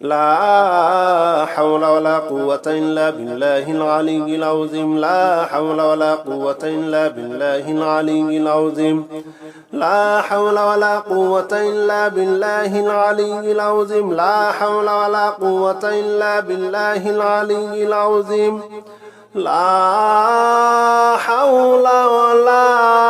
لا حول ولا قوة إلا بالله العلي العظيم. لا حول ولا قوة إلا بالله العلي العظيم. لا حول ولا قوة إلا بالله العلي العظيم. لا حول ولا قوة إلا بالله العلي العظيم. لا حول ولا